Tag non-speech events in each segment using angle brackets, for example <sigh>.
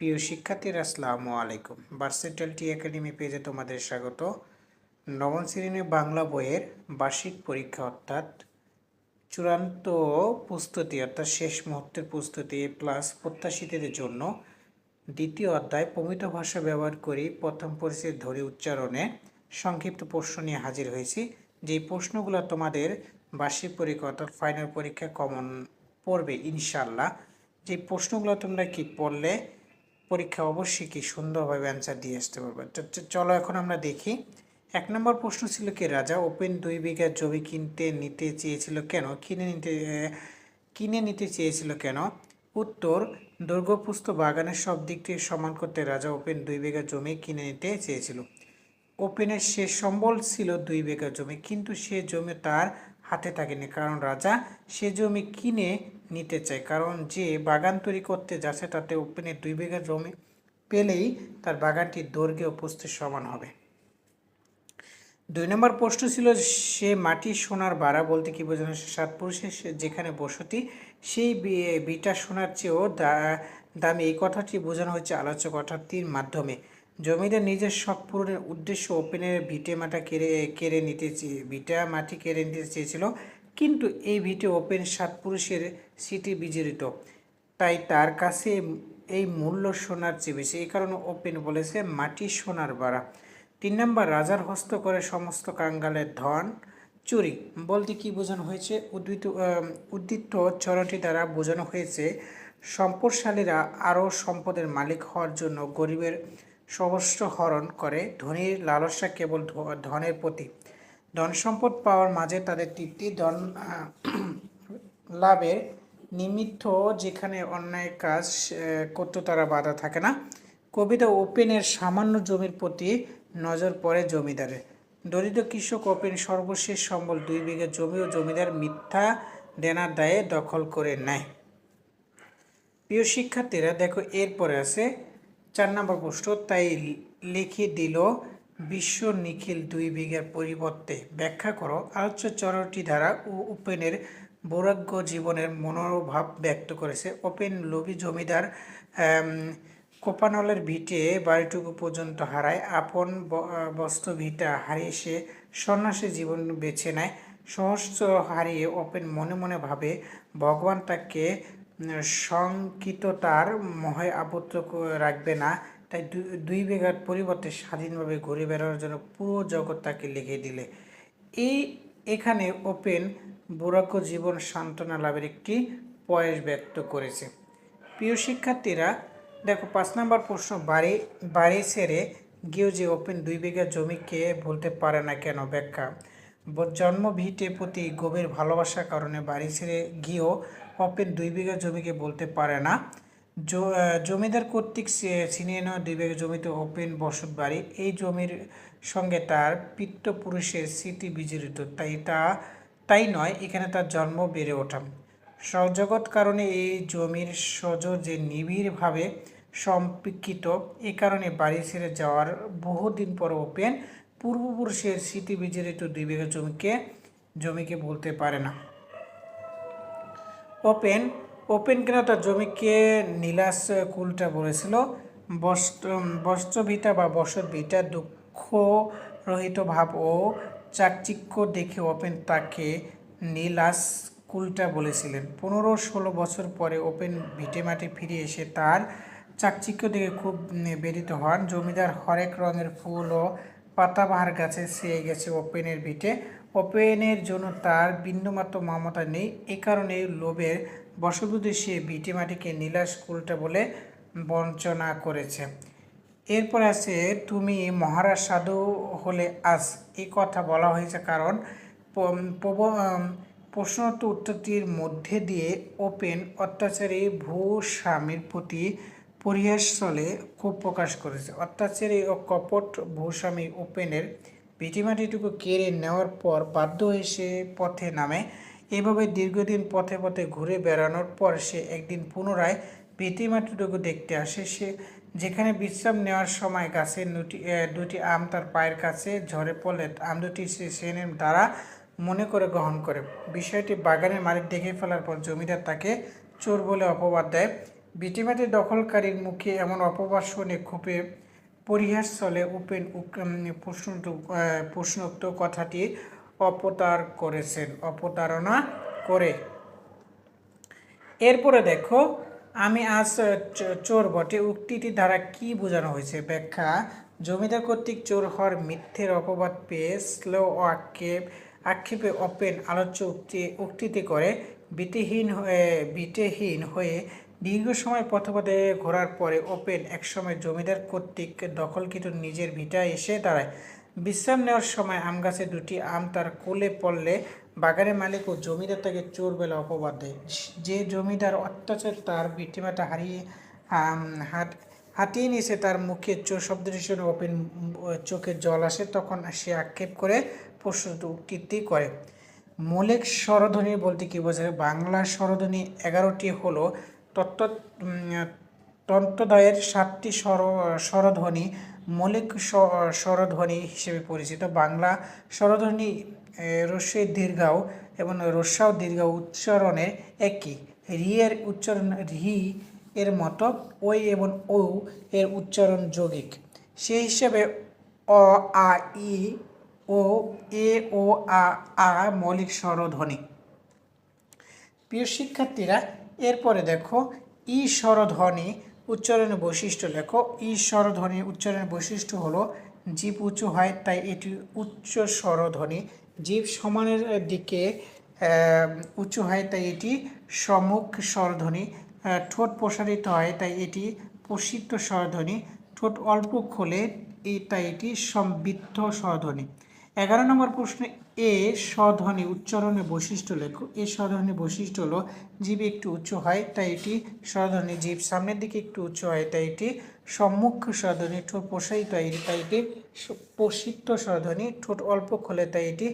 প্রিয় শিক্ষার্থীরা আসসালামু আলাইকুম। ভার্সেটাল টি একাডেমি পেজে তোমাদের স্বাগত। নবম শ্রেণির বাংলা বইয়ের বার্ষিক পরীক্ষা অর্থাৎ চূড়ান্ত প্রস্তুতি, অর্থাৎ শেষ মুহূর্তের প্রস্তুতি প্লাস প্রত্যাশীদের জন্য দ্বিতীয় অধ্যায় প্রমিত ভাষা ব্যবহার করি প্রথম পরিচয় ধরে উচ্চারণে সংক্ষিপ্ত প্রশ্ন নিয়ে হাজির হয়েছি। যেই প্রশ্নগুলো তোমাদের বার্ষিক পরীক্ষা অর্থাৎ ফাইনাল পরীক্ষা কমন পড়বে ইনশাল্লাহ যে প্রশ্নগুলো তোমরা কি পড়লে পরীক্ষা অবশ্যই কি সুন্দরভাবে অ্যান্সার দিয়ে আসতে পারবে। চলো এখন আমরা দেখি। এক নম্বর প্রশ্ন ছিল কি, রাজা ওপেন দুই বিঘা জমি কিনতে নিতে চেয়েছিল কেন? কিনে নিতে কিনে নিতে চেয়েছিল কেন? উত্তর, দুর্গপুস্ত বাগানের সব দিক থেকে সমান করতে রাজা ওপেন দুই বিঘা জমি কিনে নিতে চেয়েছিল। ওপেনের শেষ সম্বল ছিল দুই বিঘা জমি, কিন্তু সে জমি তার হাতে থাকেনি, কারণ রাজা সে জমি কিনে নিতে চায়। কারণ যে বাগান তৈরি করতে যাচ্ছে তাতে ওপেনের দুই বিঘা জমি পেলেই তার বাগানটি দৈর্ঘ্যে ও প্রস্থের সমান হবে। দুই নম্বর প্রশ্ন ছিল, সে মাটি সোনার বাড়া বলতে কি বোঝানো? সাত পুরুষের যেখানে বসতি, সেই বিটা সোনার চেয়েও দামি। এই কথাটি বোঝানো হচ্ছে আলোচক কথাটির মাধ্যমে। জমিদার নিজের শখ পূরণের উদ্দেশ্য ওপেনের ভিটে মাটা কেড়ে কেড়ে নিতে চেয়ে ভিটা মাটি কেড়ে নিতে চেয়েছিল। কিন্তু এই ভিটে ওপেন সাত পুরুষের সিটি বিজড়িত। তাই তার কাছে এই মূল্য সোনার চেয়ে বেশি। এই কারণে ওপেন বলেছে মাটি সোনার বাড়া। তিন নম্বর রাজার হস্ত করে সমস্ত কাঙ্গালের ধন চুরি। বলতে কি বোঝানো হয়েছে? উদ্বৃত আহ, উদ্দীপ্ত চরণটি দ্বারা বোঝানো হয়েছে সম্পদশালীরা আরও সম্পদের মালিক হওয়ার জন্য গরিবের সহস্র হরণ করে। ধনীর লালসা কেবল ধনের প্রতি ধন সম্পদ পাওয়ার মাঝে তাদের তৃপ্তি, ধন <clears throat> লাভের নিমিত্ত যেখানে অন্যায় কাজ করতে তারা বাধা থাকে না। কবিতা ওপেনের সামান্য জমির প্রতি নজর পড়ে জমিদারের। দরিদ্র কৃষক ওপেন সর্বশেষ সম্বল দুই বিঘা জমি ও জমিদার মিথ্যা দেনার দায়ে দখল করে নেয়। প্রিয় শিক্ষার্থীরা, দেখো, এরপরে আছে চার নম্বর প্রশ্ন, তাই লিখে দিল বিশ্ব নিখিল দুই বিঘার পরিবর্তে ব্যাখ্যা করো। আলোচ্য চরটি দ্বারা ও উপেনের বৈরাগ্য জীবনের মনোভাব ব্যক্ত করেছে। ওপেন লোভী জমিদার কোপানলের ভিটে বাড়িটুকু পর্যন্ত হারায়। আপন বস্ত্র ভিটা হারিয়ে সে সন্ন্যাসী জীবন বেছে নেয়। সহস্র হারিয়ে ওপেন মনে মনে ভাবে ভগবান তাকে উম, শঙ্কিততার মহে আবদ্ধ রাখবে না। তাই দুই বিঘার পরিবর্তে স্বাধীনভাবে ঘুরে বেড়ানোর জন্য পুরো জগৎ তাকে লিখে দিলে। এই, এখানে ওপেন বুড়াক্য জীবন সান্ত্বনা লাভের একটি পয়েস ব্যক্ত করেছে। প্রিয় শিক্ষার্থীরা, দেখো পাঁচ নম্বর প্রশ্ন, বাড়ি বাড়ি ছেড়ে গিয়েও যে ওপেন দুই বিঘা জমিকে বলতে পারে না কেন? ব্যাখ্যা, ব- জন্ম ভিটে প্রতি গভীর ভালোবাসার কারণে বাড়ি ছেড়ে গিয়েও ওপেন দুই বিঘা জমিকে বলতে পারে না। জমিদার কর্তৃক ছিনিয়ে নেওয়া দুই বিঘা জমিতে ওপেন বসত বাড়ি। এই জমির সঙ্গে তার পিতৃপুরুষের স্মৃতি বিজড়িত। তাই তা, তাই নয়, এখানে তার জন্ম বেড়ে ওঠা। সজগৎ কারণে এই জমির সজ যে নিবিড়ভাবে সম্পৃক্ত, এ কারণে বাড়ি ছেড়ে যাওয়ার বহুদিন পর ওপেন পূর্বপুরুষের স্মৃতি বিজড়িত দুই বিঘা জমিকে জমিকে বলতে পারে না। ওপেন ওপেন কেন তার জমিকে নীলাস কুলটা বলেছিল। বস্ত্র বস্ত্রভিটা বা বসত ভিটা দুঃখ রহিত ভাব ও চাকচিক্য দেখে ওপেন তাকে নীলাস কুলটা বলেছিলেন। পনেরো ষোলো বছর পরে ওপেন ভিটে মাঠে ফিরে এসে তার চাকচিক্য দেখে খুব বেরিত হন। জমিদার হরেক রঙের ফুল ও পাতাবাহার গাছে সেয়ে গেছে ওপেনের ভিটে। ওপেনের জন্য তার বিন্দুমাত্র মমতা নেই। এ কারণে লোভের বশবুদ্ধি সে ভিটে মাটিকে নীলাস কুলটা বলে বঞ্চনা করেছে। এরপর আছে, তুমি মহারাজ সাধু হলে আজ এই কথা বলা হয়েছে কারণ প- প্রব- প্রশ্নোত্তর উত্তরটির মধ্যে দিয়ে ওপেন অত্যাচারী ভূস্বামীর প্রতি পরিহাস চলে খুব প্রকাশ করেছে। অত্যাচারী ও কপট ভূস্বামী ওপেনের ভিটিমাটিটুকু কেড়ে নেওয়ার পর বাধ্য হয়ে সে পথে নামে। এভাবে দীর্ঘদিন পথে পথে ঘুরে বেড়ানোর পর সে একদিন পুনরায় ভিটিমাটিটুকু দেখতে আসে। সে যেখানে বিশ্রাম নেওয়ার সময় গাছের দুটি দুটি আম তার পায়ের কাছে ঝরে পড়লে আম দুটি সে সেনের দ্বারা মনে করে গ্রহণ করে। বিষয়টি বাগানের মালিক দেখে ফেলার পর জমিদার তাকে চোর বলে অপবাদ দেয়। ভিটেমাটি দখলকারীর মুখে এমন অপবাদ শুনে ক্ষোভে পরিহাস চলে উপেন প্রশ্ন- প্রশ্নোক্ত কথাটি অপতার করেছেন অপতারণা করে। এরপরে দেখো, আমি আজ চোর বটে উক্তিটি দ্বারা কি বোঝানো হয়েছে? ব্যাখ্যা, জমিদার কর্তৃক চোর হওয়ার মিথ্যের অপবাদ পেয়ে স্লো ও আক্ষেপ, আক্ষেপে ওপেন আলোচ্য উক্তি উক্তিতে করে, বিটিহীন হয়ে, বিটেহীন হয়ে দীর্ঘ সময় পথপথে ঘোরার পরে ওপেন একসময় জমিদার কর্তৃক দখলকৃত নিজের ভিটায় এসে দাঁড়ায়। বিশ্রাম নেওয়ার সময় আম গাছে দুটি আম তার কোলে পড়লে বাগানের মালিক ও জমিদার তাকে চোর বেলা অপবাদ দেয়। যে জমিদার অত্যাচার তার ভিটিমাটা হারিয়ে হাট হাতিয়ে নিয়েছে তার মুখে চোর শব্দটি শুনে ওপেন চোখে জল আসে, তখন সে আক্ষেপ করে প্রশ্ন উক্তিটি করে, মৌলিক স্বরধ্বনি বলতে কী বোঝায়? বাংলা স্বরধ্বনি এগারোটি হলো তত্ত্ব তন্ত্রদয়ের সাতটি স্বর স্বরধ্বনি মৌলিক স্বরধ্বনি হিসেবে পরিচিত। বাংলা স্বরধ্বনি রস্যই দীর্ঘাও এবং রস্যাও দীর্ঘ উচ্চারণের একই। রি এর উচ্চারণ রি এর মতো ওই এবং ও এর উচ্চারণ যৌগিক। সেই হিসেবে অ, আ, ই, ও, এ, ও, আ আ মৌলিক স্বরধ্বনি। প্রিয় শিক্ষার্থীরা এরপরে দেখো ই স্বরধ্বনি উচ্চারণের বৈশিষ্ট্য লেখো। ই স্বরধ্বনি উচ্চারণের বৈশিষ্ট্য হলো জীব উঁচু হয়, তাই এটি উচ্চ স্বরধ্বনি। জীব সমানের দিকে উঁচু হয়, তাই এটি সমুখ স্বরধ্বনি। ঠোঁট প্রসারিত হয়, তাই এটি প্রসিদ্ধ স্বরধ্বনি। ঠোঁট অল্প খোলে তাই এটি সমৃদ্ধ স্বরধ্বনি। এগারো নম্বর প্রশ্নে এ স্বধ্বনি উচ্চারণের বৈশিষ্ট্য লেখো। এ স্বধ্বনি বৈশিষ্ট্য হলো জীব একটু উচ্চ হয়, তাই এটি স্বধ্বনি জীব। সামনের দিকে একটু উচ্চ হয়, তাই এটি সম্মুখ স্বধ্বনি ঠোঁট প্রসারিত হয় তাই এটি প্রসিদ্ধ স্বধ্বনি ঠোঁট অল্প খোলে, তাই এটি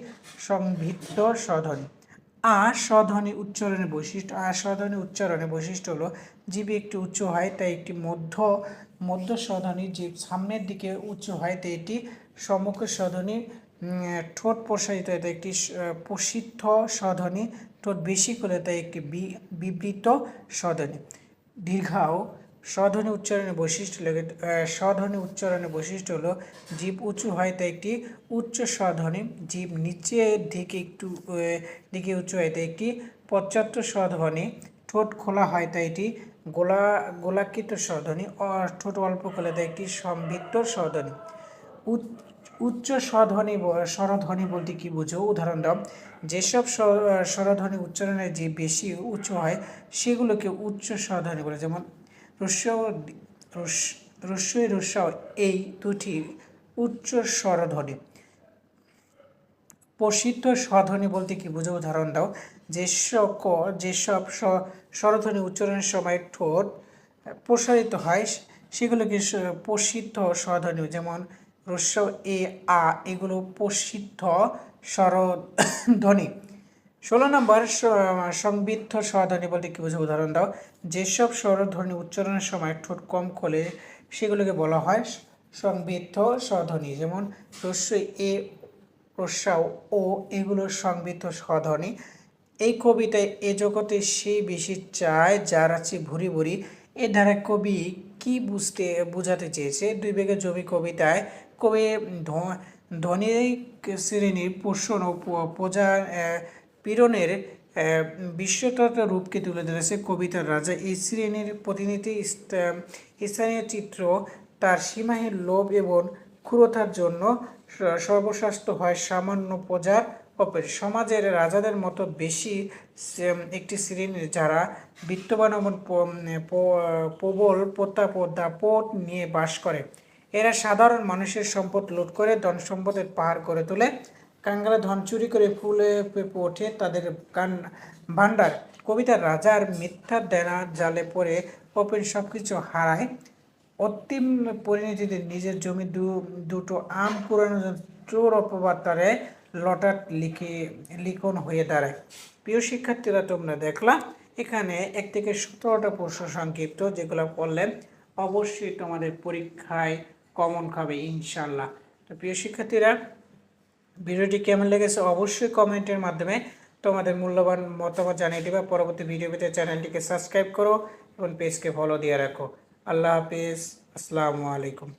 সংবৃদ্ধ স্বধ্বনি আ স্বধ্বনি উচ্চারণের বৈশিষ্ট্য আ স্বধ্বনি উচ্চারণের বৈশিষ্ট্য হলো জীব একটু উচ্চ হয়, তাই একটি মধ্য মধ্য স্বধ্বনি জীব। সামনের দিকে উচ্চ হয়, তাই এটি সম্মুখ স্বধ্বনি ঠোঁট প্রসারিত তাই একটি প্রসিদ্ধ স্বধ্বনি ঠোঁট বেশি করে তাই একটি বিবৃত স্বধ্বনি দীর্ঘাও স্বধ্বনি উচ্চারণের বৈশিষ্ট্য হলো স্বধ্বনি উচ্চারণের বৈশিষ্ট্য হলো জীব উঁচু হয় তাই একটি উচ্চ স্বধ্বনি জীব নিচের দিকে একটু দিকে উঁচু হয় তাই একটি পশ্চাত্য স্বধ্বনি ঠোঁট খোলা হয় তাই এটি গোলা, গোলাকৃত স্বধ্বনি ঠোঁট অল্প খোলা তাই একটি সমৃদ্ধ স্বধ্বনি উচ্চ- স্বধ্বনি স্বরধ্বনি বলতে কি বুঝো? উদাহরণ দাও। যেসব স্বরধ্বনি উচ্চারণে যে বেশি উচ্চ হয়, সেগুলোকে উচ্চ স্বধ্বনি বলে। যেমন, রস্য রস্যই রস্য এই দুটি উচ্চ স্বরধ্বনি। প্রসিদ্ধ স্বধ্বনি বলতে কি বুঝো? উদাহরণ দাও। ক- যেসব স্বরধ্বনি উচ্চারণের সময় ঠোঁট প্রসারিত হয় সেগুলোকে প্রসিদ্ধ স্বধ্বনি যেমন রস্য এ, আ, এগুলো প্রসিদ্ধ স্বরধ্বনি ষোলো নম্বর স- সংবিদ্ধ স্বরধ্বনি বলতে কী বুঝো উদাহরণ দাও। যেসব স্বরধ্বনি উচ্চারণের সময় ঠোঁট কম খোলে, সেগুলোকে বলা হয় সংবিদ্ধ স্বরধ্বনি যেমন রস্য এ রস্যাও ও এগুলোর সংবিত স্বধ্বনি এই কবিতায় এ জগতে সেই বেশি চায়, যার আছে ভুরি ভুরি। এ দ্বারা কবি কি বুঝতে, বোঝাতে চেয়েছে? দুই বেগে জমি কবিতায় কবি ধনী শ্রেণির পোষণ ও প্রজা পীড়নের বিশ্বতত্ত্ব রূপকে তুলে ধরেছে কবিতার রাজা। এই শ্রেণির প্রতিনিধি স্থানীয় চিত্র তার সীমাহীন লোভ এবং ক্ষুরতার জন্য স- সর্বশ্রেষ্ঠ হয় সামান্য প্রজার অপর সমাজের রাজাদের মতো বেশি একটি শ্রেণির যারা বিত্তবান এবং প্রবল প্রতাপ ও দাপট নিয়ে বাস করে। এরা সাধারণ মানুষের সম্পদ লুট করে ধন সম্পদের পাহাড় করে তোলে। কাঙ্গালা ধন চুরি করে ফুলে পেঁপে ওঠে তাদের কান ভাণ্ডার। কবিতার রাজার মিথ্যা দেনা জালে পড়ে ওপেন সব কিছু হারায়। অন্তিম পরিণতিতে নিজের জমি দু, দুটো আম পুরানো চোর অপবাদ তারে লটাট লিখে, লিখন হয়ে দাঁড়ায়। প্রিয় শিক্ষার্থীরা, তোমরা দেখলা, এখানে এক থেকে সতেরোটা প্রশ্ন সংক্ষিপ্ত, যেগুলো করলেন অবশ্যই তোমাদের পরীক্ষায় কমন খাবে ইনশাল্লাহ তো প্রিয় শিক্ষার্থীরা, ভিডিওটি কেমন লেগেছে অবশ্যই কমেন্টের মাধ্যমে তোমাদের মূল্যবান মতামত জানিয়ে দেবে। পরবর্তী ভিডিও পেতে চ্যানেলটিকে সাবস্ক্রাইব করো এবং পেজকে ফলো দিয়ে রাখো। আল্লাহ হাফিজ। আসসালামু আলাইকুম।